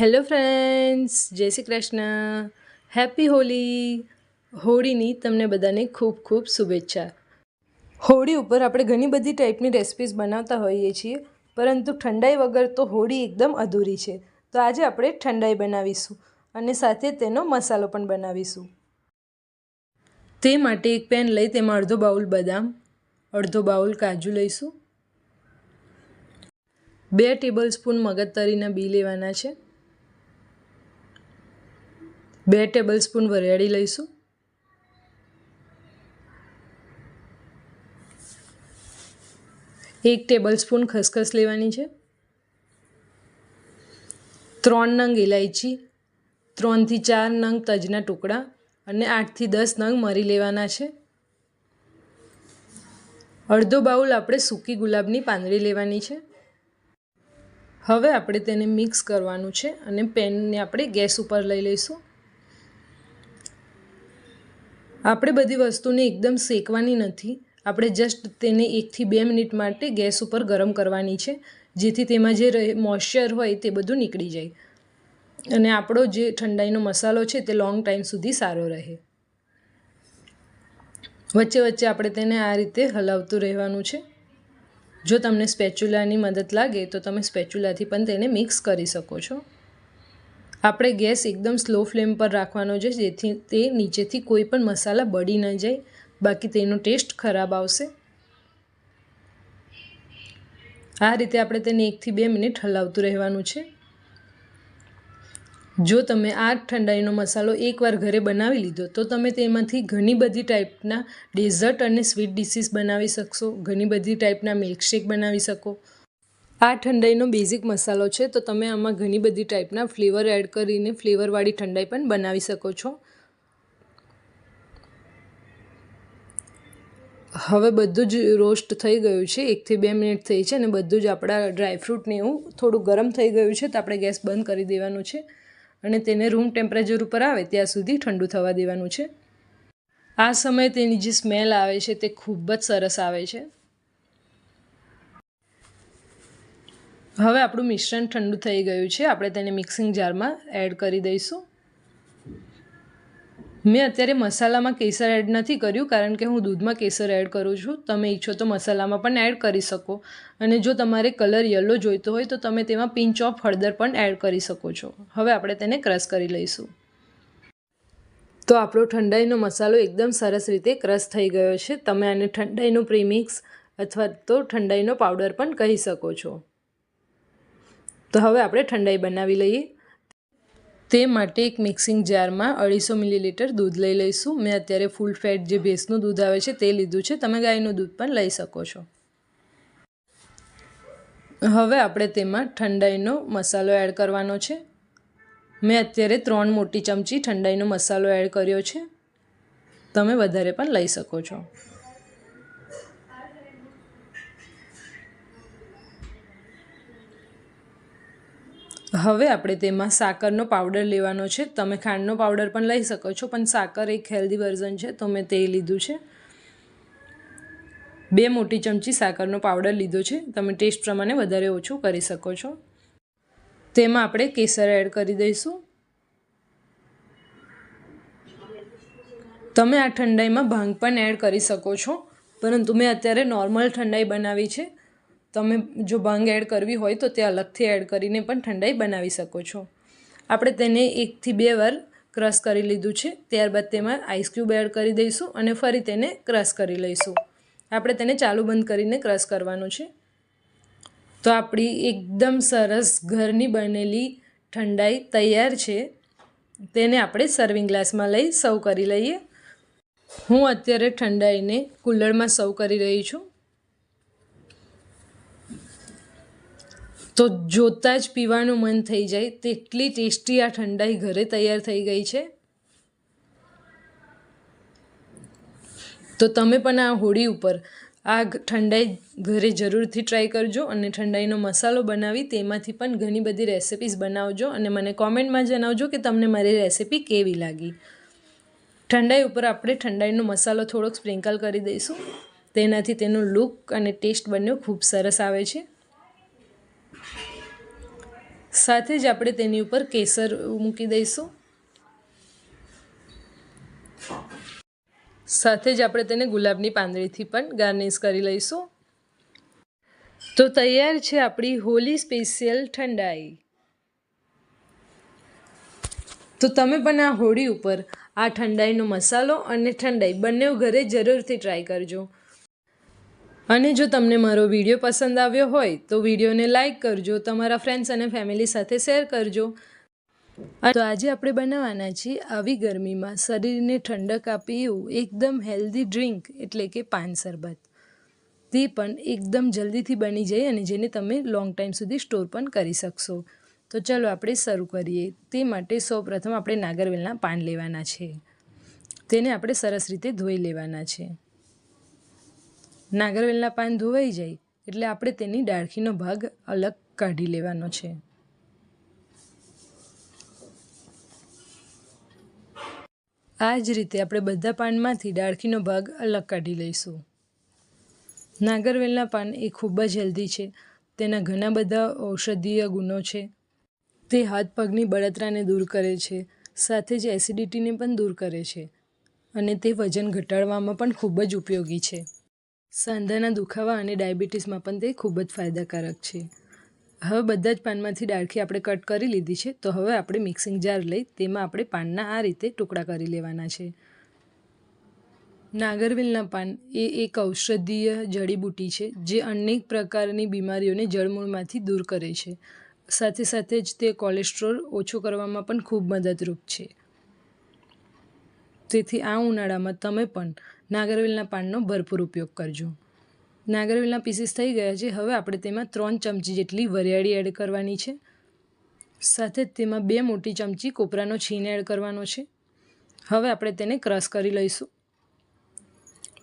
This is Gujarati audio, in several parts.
હેલો ફ્રેન્ડ્સ, જય શ્રી કૃષ્ણ. હેપી હોલી. હોળીની તમને બધાને ખૂબ ખૂબ શુભેચ્છા. હોળી ઉપર આપણે ઘણી બધી ટાઈપની રેસિપીઝ બનાવતા હોઈએ છીએ, પરંતુ ઠંડાઈ વગર તો હોળી એકદમ અધૂરી છે. તો આજે આપણે ઠંડાઈ બનાવીશું અને સાથે તેનો મસાલો પણ બનાવીશું. તે માટે એક પેન લઈ, તેમાં અડધો બાઉલ બદામ, અડધો બાઉલ કાજુ લઈશું. બે ટેબલ સ્પૂન મગજતરીના બી લેવાના છે. બે ટેબલ સ્પૂન વરિયાળી લઈશું. એક ટેબલ સ્પૂન ખસખસ લેવાની છે. ત્રણ નંગ ઇલાયચી ત્રણથી ચાર નંગ તજના ટુકડા અને આઠથી દસ નંગ મરી લેવાના છે. અડધો બાઉલ આપણે સૂકી ગુલાબની પાંદડી લેવાની છે. હવે આપણે તેને મિક્સ કરવાનું છે અને પેનને આપણે ગેસ ઉપર લઈ લઈશું. આપણે બધી વસ્તુને એકદમ શેકવાની નથી. આપણે જસ્ટ તેને એકથી બે મિનિટ માટે ગેસ ઉપર ગરમ કરવાની છે, જેથી તેમાં જે મોઇશ્ચર હોય તે બધું નીકળી જાય. અને આપણો જે ઠંડાઈનો મસાલો છે તે લોંગ ટાઈમ સુધી સારો રહે. વચ્ચે વચ્ચે આપણે તેને આ રીતે હલાવતું રહેવાનું છે. જો તમને સ્પેચ્યુલાની મદદ લાગે તો તમે સ્પેચ્યુલાથી પણ તેને મિક્સ કરી શકો છો. આપણે ગેસ એકદમ સ્લો ફ્લેમ પર રાખવાનો છે, જેથી તે નીચેથી કોઈ પણ મસાલા બળી ન જાય. બાકી તેનો ટેસ્ટ ખરાબ આવશે. આ રીતે આપણે તેને એકથી બે મિનિટ હલાવતું રહેવાનું છે. જો તમે આ ઠંડાઈનો મસાલો એકવાર ઘરે બનાવી લીધો, તો તમે તેમાંથી ઘણી બધી ટાઈપના ડેઝર્ટ અને સ્વીટ ડિશિસ બનાવી શકશો. ઘણી બધી ટાઈપના મિલ્કશેક બનાવી શકો. આ ઠંડાઈનો બેઝિક મસાલો છે, તો તમે આમાં ઘણી બધી ટાઈપના ફ્લેવર એડ કરીને ફ્લેવરવાળી ઠંડાઈ પણ બનાવી શકો છો. હવે બધું જ રોસ્ટ થઈ ગયું છે, એકથી બે મિનિટ થઈ છે અને બધું જ આપણા ડ્રાયફ્રૂટને એવું થોડું ગરમ થઈ ગયું છે, તો આપણે ગેસ બંધ કરી દેવાનું છે અને તેને રૂમ ટેમ્પરેચર ઉપર આવે ત્યાં સુધી ઠંડુ થવા દેવાનું છે. આ સમયે તેની જે સ્મેલ આવે છે તે ખૂબ જ સરસ આવે છે. હવે આપણું મિશ્રણ ઠંડુ થઈ ગયું છે. આપણે તેને મિક્સિંગ જારમાં એડ કરી દઈશું. મેં અત્યારે મસાલામાં કેસર એડ નથી કર્યું, કારણ કે હું દૂધમાં કેસર એડ કરું છું. તમે ઈચ્છો તો મસાલામાં પણ એડ કરી શકો. અને જો તમારે કલર યલો જોઈતો હોય તો તમે તેમાં પિંચ ઓફ હળદર પણ એડ કરી શકો છો. હવે આપણે તેને ક્રશ કરી લઈશું. તો આપણો ઠંડાઈનો મસાલો એકદમ સરસ રીતે ક્રશ થઈ ગયો છે. તમે આને ઠંડાઈનો પ્રીમિક્સ અથવા તો ઠંડાઈનો પાવડર પણ કહી શકો છો. તો હવે આપણે ઠંડાઈ બનાવી લઈએ. તે માટે એક મિક્સિંગ જારમાં અઢીસો મિલીલીટર દૂધ લઈ લઈશું. મેં અત્યારે ફૂલ ફેટ જે ભેંસનું દૂધ આવે છે તે લીધું છે. તમે ગાયનું દૂધ પણ લઈ શકો છો. હવે આપણે તેમાં ઠંડાઈનો મસાલો એડ કરવાનો છે. મેં અત્યારે ત્રણ મોટી ચમચી ઠંડાઈનો મસાલો એડ કર્યો છે. તમે વધારે પણ લઈ શકો છો. હવે આપણે તેમાં સાકરનો પાવડર લેવાનો છે. તમે ખાંડનો પાવડર પણ લઈ શકો છો, પણ સાકર એક હેલ્ધી વર્ઝન છે, તો મેં તે લીધું છે. બે મોટી ચમચી સાકરનો પાવડર લીધો છે. તમે ટેસ્ટ પ્રમાણે વધારે ઓછું કરી શકો છો. તેમાં આપણે કેસર એડ કરી દઈશું. તમે આ ઠંડાઈમાં ભાંગ પણ એડ કરી શકો છો, પરંતુ મેં અત્યારે નોર્મલ ઠંડાઈ બનાવી છે. તમે જો ભાંગ એડ કરવી હોય તો તે અલગથી એડ કરીને પણ ઠંડાઈ બનાવી શકો છો. આપણે તેને એકથી બે વાર ક્રશ કરી લીધું છે. ત્યારબાદ તેમાં આઈસ ક્યુબ એડ કરી દઈશું અને ફરી તેને ક્રશ કરી લઈશું. આપણે તેને ચાલુ બંધ કરીને ક્રશ કરવાનું છે. તો આપણી એકદમ સરસ ઘરની બનેલી ઠંડાઈ તૈયાર છે. તેને આપણે સર્વિંગ ગ્લાસમાં લઈ સર્વ કરી લઈએ. હું અત્યારે ઠંડાઈને કુલ્લડમાં સર્વ કરી રહી છું. તો જોતાં જ પીવાનું મન થઈ જાય. તેટલી ટેસ્ટી આ ઠંડાઈ ઘરે તૈયાર થઈ ગઈ છે. તો તમે પણ આ હોળી ઉપર આ ઠંડાઈ ઘરે જરૂરથી ટ્રાય કરજો અને ઠંડાઈનો મસાલો બનાવી તેમાંથી પણ ઘણી બધી રેસિપીઝ બનાવજો અને મને કોમેન્ટમાં જણાવજો કે તમને મારી રેસિપી કેવી લાગી. ઠંડાઈ ઉપર આપણે ઠંડાઈનો મસાલો થોડોક સ્પ્રિંકલ કરી દઈશું. તેનાથી તેનો લુક અને ટેસ્ટ બંને ખૂબ સરસ આવે છે. સાથે જ આપણે તેની ઉપર કેસર મૂકી દઈશું. સાથે જ આપણે તેને ગુલાબની પાંદડીથી પણ ગાર્નિશ કરી લઈશું. તો તૈયાર છે આપણી હોલી સ્પેશિયલ ઠંડાઈ. તો તમે પણ આ હોળી ઉપર આ ઠંડાઈનો મસાલો અને ઠંડાઈ બંને ઘરે જરૂરથી ટ્રાય કરજો. અને જો તમને મારો વીડિયો પસંદ આવ્યો હોય, તો વિડીયોને લાઇક કરજો, તમારા ફ્રેન્ડ્સ અને ફેમિલી સાથે શેર કરજો. તો આજે આપણે બનાવવાના છીએ આવી ગરમીમાં શરીરને ઠંડક આપે એવું એકદમ હેલ્ધી ડ્રિંક એટલે કે પાન શરબત. તે પણ એકદમ જલ્દીથી બની જાય અને જેને તમે લોંગ ટાઈમ સુધી સ્ટોર પણ કરી શકશો. તો ચલો આપણે શરૂ કરીએ. તે માટે સૌપ્રથમ આપણે નાગરવેલના પાન લેવાના છે. તેને આપણે સરસ રીતે ધોઈ લેવાના છે. નાગરવેલના પાન ધોવાઈ જાય એટલે આપણે તેની ડાળખીનો ભાગ અલગ કાઢી લેવાનો છે. આ જ રીતે આપણે બધા પાનમાંથી ડાળખીનો ભાગ અલગ કાઢી લઈશું. નાગરવેલના પાન એ ખૂબ જ હેલ્ધી છે. તેના ઘણા બધા ઔષધીય ગુણો છે. તે હાથ પગની બળતરાને દૂર કરે છે. સાથે જ એસિડિટીને પણ દૂર કરે છે. અને તે વજન ઘટાડવામાં પણ ખૂબ જ ઉપયોગી છે. સાંધાના દુખાવા અને ડાયાબિટીસમાં પણ તે ખૂબ જ ફાયદાકારક છે. હવે બધા જ પાનમાંથી ડાળખી આપણે કટ કરી લીધી છે, તો હવે આપણે મિક્સિંગ જાર લઈ તેમાં આપણે પાનના આ રીતે ટુકડા કરી લેવાના છે. નાગરવેલના પાન એ એક ઔષધીય જડીબુટી છે, જે અનેક પ્રકારની બીમારીઓને જળમૂળમાંથી દૂર કરે છે. સાથે સાથે જ તે કોલેસ્ટ્રોલ ઓછો કરવામાં પણ ખૂબ મદદરૂપ છે. તેથી આ ઉનાળામાં તમે પણ નાગરવેલના પાનનો ભરપૂર ઉપયોગ કરજો. નાગરવેલના પીસીસ થઈ ગયા છે. હવે આપણે તેમાં ત્રણ ચમચી જેટલી વરિયાળી એડ કરવાની છે. સાથે જ તેમાં બે મોટી ચમચી કોપરાનો છીણ એડ કરવાનો છે. હવે આપણે તેને ક્રશ કરી લઈશું.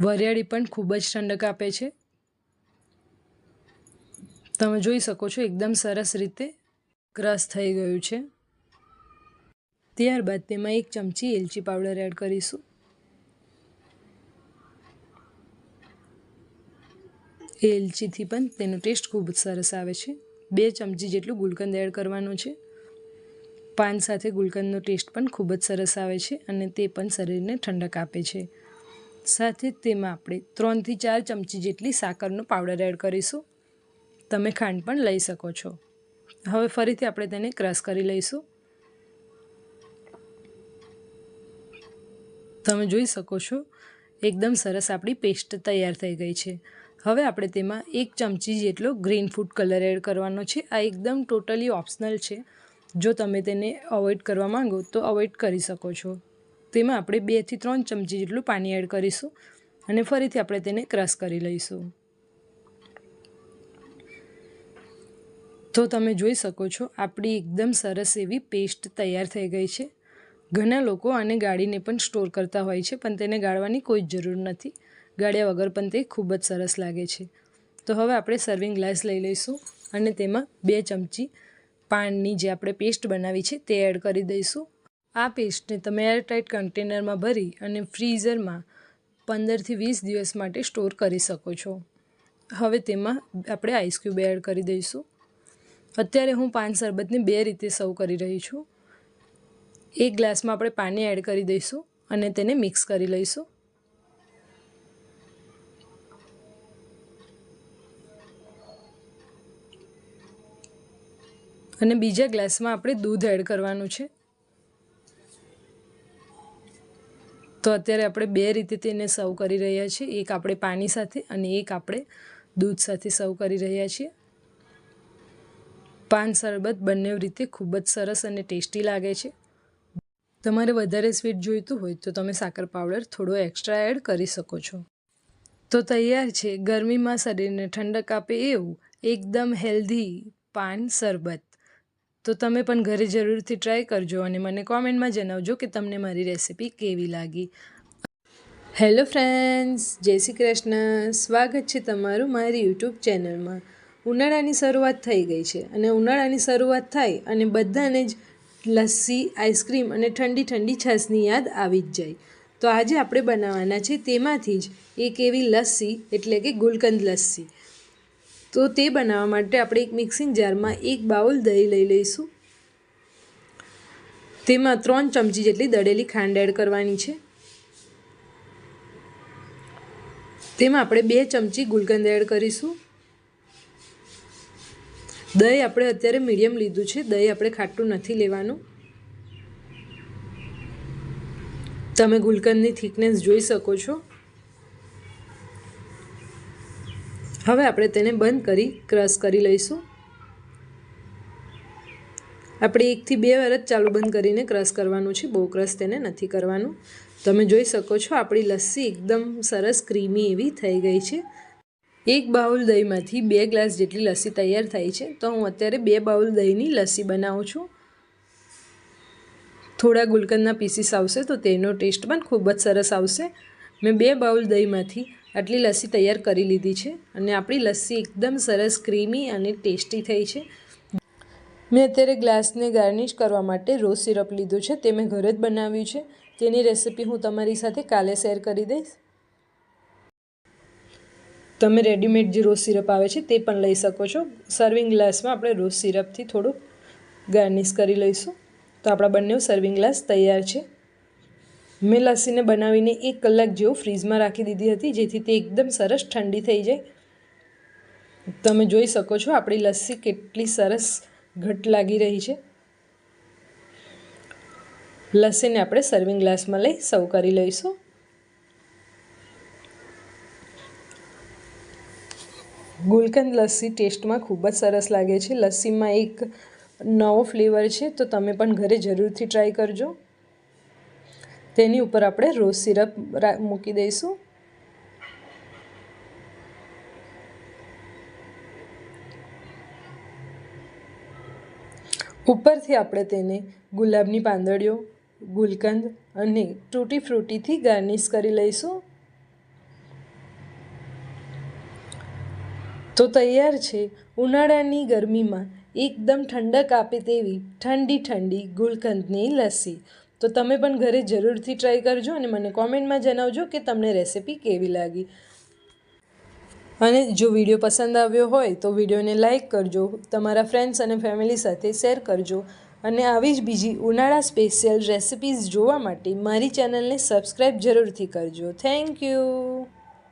વરિયાળી પણ ખૂબ જ ઠંડક આપે છે. તમે જોઈ શકો છો, એકદમ સરસ રીતે ક્રશ થઈ ગયું છે. ત્યારબાદ તેમાં એક ચમચી એલચી પાવડર એડ કરીશું. એલચીથી પણ તેનો ટેસ્ટ ખૂબ જ સરસ આવે છે. બે ચમચી જેટલું ગુલકંદ એડ કરવાનું છે. પાન સાથે ગુલકંદનો ટેસ્ટ પણ ખૂબ જ સરસ આવે છે અને તે પણ શરીરને ઠંડક આપે છે. સાથે તેમાં આપણે ત્રણથી ચાર ચમચી જેટલી સાકરનો પાવડર એડ કરીશું. તમે ખાંડ પણ લઈ શકો છો. હવે ફરીથી આપણે તેને ક્રશ કરી લઈશું. તમે જોઈ શકો છો, એકદમ સરસ આપણી પેસ્ટ તૈયાર થઈ ગઈ છે. હવે આપણે તેમાં એક ચમચી જેટલો ગ્રીન ફૂડ કલર એડ કરવાનો છે. આ એકદમ ટોટલી ઓપ્શનલ છે. જો તમે તેને અવોઇડ કરવા માંગો તો અવોઇડ કરી શકો છો. તેમાં આપણે બેથી ત્રણ ચમચી જેટલું પાણી એડ કરીશું અને ફરીથી આપણે તેને ક્રશ કરી લઈશું. તો તમે જોઈ શકો છો, આપણી એકદમ સરસ એવી પેસ્ટ તૈયાર થઈ ગઈ છે. ઘણા લોકો આને ગાળીને પણ સ્ટોર કરતા હોય છે, પણ તેને ગાળવાની કોઈ જ જરૂર નથી. ગાળ્યા વગર પણ તે ખૂબ જ સરસ લાગે છે. તો હવે આપણે સર્વિંગ ગ્લાસ લઈ લઈશું અને તેમાં બે ચમચી પાનની જે આપણે પેસ્ટ બનાવી છે તે એડ કરી દઈશું. આ પેસ્ટને તમે એરટાઇટ કન્ટેનરમાં ભરી અને ફ્રીઝરમાં પંદરથી વીસ દિવસ માટે સ્ટોર કરી શકો છો. હવે તેમાં આપણે આઈસ ક્યુબ એડ કરી દઈશું. અત્યારે હું પાન શરબતને બે રીતે સર્વ કરી રહી છું. એક ગ્લાસમાં આપણે પાણી એડ કરી દઈશું અને તેને મિક્સ કરી લઈશું. અને બીજા ગ્લાસમાં આપણે દૂધ એડ કરવાનું છે. તો અત્યારે આપણે બે રીતે તેને સર્વ કરી રહ્યા છીએ. એક આપણે પાણી સાથે અને એક આપણે દૂધ સાથે સર્વ કરી રહ્યા છીએ. પાન શરબત બંને રીતે ખૂબ જ સરસ અને ટેસ્ટી લાગે છે. તમારે વધારે સ્વીટ જોઈતું હોય તો તમે સાકર પાવડર થોડો એક્સ્ટ્રા એડ કરી શકો છો. તો તૈયાર છે. ગરમીમાં શરીરને ઠંડક આપે એવું એકદમ હેલ્ધી પાન શરબત. તો તમે પણ ઘરે જરૂરથી ટ્રાય કરજો અને મને કોમેન્ટમાં જણાવજો કે તમને મારી રેસિપી કેવી લાગી. હેલો ફ્રેન્ડ્સ જય શ્રી કૃષ્ણ. સ્વાગત છે તમારું મારી યુટ્યુબ ચેનલમાં ઉનાળાની શરૂઆત થઈ ગઈ છે અને ઉનાળાની શરૂઆત થાય અને બધાને જ લસ્સી, આઈસ્ક્રીમ અને ઠંડી ઠંડી છાશની યાદ આવી જ જાય. તો આજે આપણે બનાવવાના છે તેમાંથી જ એક એવી લસ્સી, એટલે કે ગુલકંદ લસ્સી. તો તે બનાવવા માટે આપણે એક મિક્સિંગ જારમાં એક બાઉલ દહીં લઈ લઈશું. તેમાં ત્રણ ચમચી જેટલી દળેલી ખાંડ એડ કરવાની છે. તેમાં આપણે બે ચમચી ગુલકંદ એડ કરીશું. દહીં આપણે અત્યારે મીડિયમ લીધું છે, દહીં આપણે ખાટું નથી લેવાનું. તમે ગુલકંદની થિકનેસ જોઈ શકો છો. હવે આપણે તેને બંધ કરી, ક્રશ કરી લઈશું. આપણે એકથી બે વાર જ ચાલુ બંધ કરીને ક્રશ કરવાનું છે, બહુ ક્રશ તેને નથી કરવાનું. તમે જોઈ શકો છો, આપણી લસ્સી એકદમ સરસ, ક્રીમી એવી થઈ ગઈ છે. એક બાઉલ દહીંમાંથી બે ગ્લાસ જેટલી લસ્સી તૈયાર થાય છે, તો હું અત્યારે બે બાઉલ દહીંની લસ્સી બનાવું છું. થોડા ગુલકંદના પીસીસ આવશે, તો તેનો ટેસ્ટ પણ ખૂબ જ સરસ આવશે. મેં બે બાઉલ દહીંમાંથી આટલી લસ્સી તૈયાર કરી લીધી છે અને આપણી લસ્સી એકદમ સરસ ક્રીમી અને ટેસ્ટી થઈ છે. મેં અત્યારે ગ્લાસને ગાર્નિશ કરવા માટે રોઝ સિરપ લીધું છે, તે મેં ઘરે જ બનાવ્યું છે. તેની રેસિપી હું તમારી સાથે કાલે શેર કરી દઈશ. તમે રેડીમેડ જે રોઝ સિરપ આવે છે તે પણ લઈ શકો છો. સર્વિંગ ગ્લાસમાં આપણે રોઝ સિરપથી થોડુંક ગાર્નિશ કરી લઈશું. તો આપણા બંને સર્વિંગ ગ્લાસ તૈયાર છે. મેં લસ્સીને બનાવીને એક કલાક જેવું ફ્રીઝમાં રાખી દીધી હતી, જેથી તે એકદમ સરસ ઠંડી થઈ જાય. તમે જોઈ શકો છો આપણી લસ્સી કેટલી સરસ ઘટ લાગી રહી છે. લસ્સીને આપણે સર્વિંગ ગ્લાસમાં લઈ સર્વ કરી લઈશું. ગુલકંદ લસ્સી ટેસ્ટમાં ખૂબ જ સરસ લાગે છે. લસ્સીમાં એક નવો ફ્લેવર છે, તો તમે પણ ઘરે જરૂરથી ટ્રાય કરજો. તેની ઉપર આપણે રોઝ સિરપ મૂકી દઈશું. ઉપરથી આપણે તેને ગુલાબની પાંદડીઓ, ગુલકંદ અને તૂટી ફ્રૂટીથી ગાર્નિશ કરી લઈશું. તો તૈયાર છે ઉનાળાની ગરમીમાં એકદમ ઠંડક આપે તેવી ઠંડી ઠંડી ગુલકંદની લસ્સી. તો તમે પણ ઘરે જરૂરથી ટ્રાય કરજો અને મને કોમેન્ટમાં જણાવજો કે તમને રેસિપી કેવી લાગી. અને જો વીડિયો પસંદ આવ્યો હોય તો વિડીયોને લાઇક કરજો, તમારા ફ્રેન્ડ્સ અને ફેમિલી સાથે શેર કરજો અને આવી જ બીજી ઉનાળા સ્પેશિયલ રેસિપીઝ જોવા માટે મારી ચેનલને સબસ્ક્રાઈબ જરૂરથી કરજો. Thank you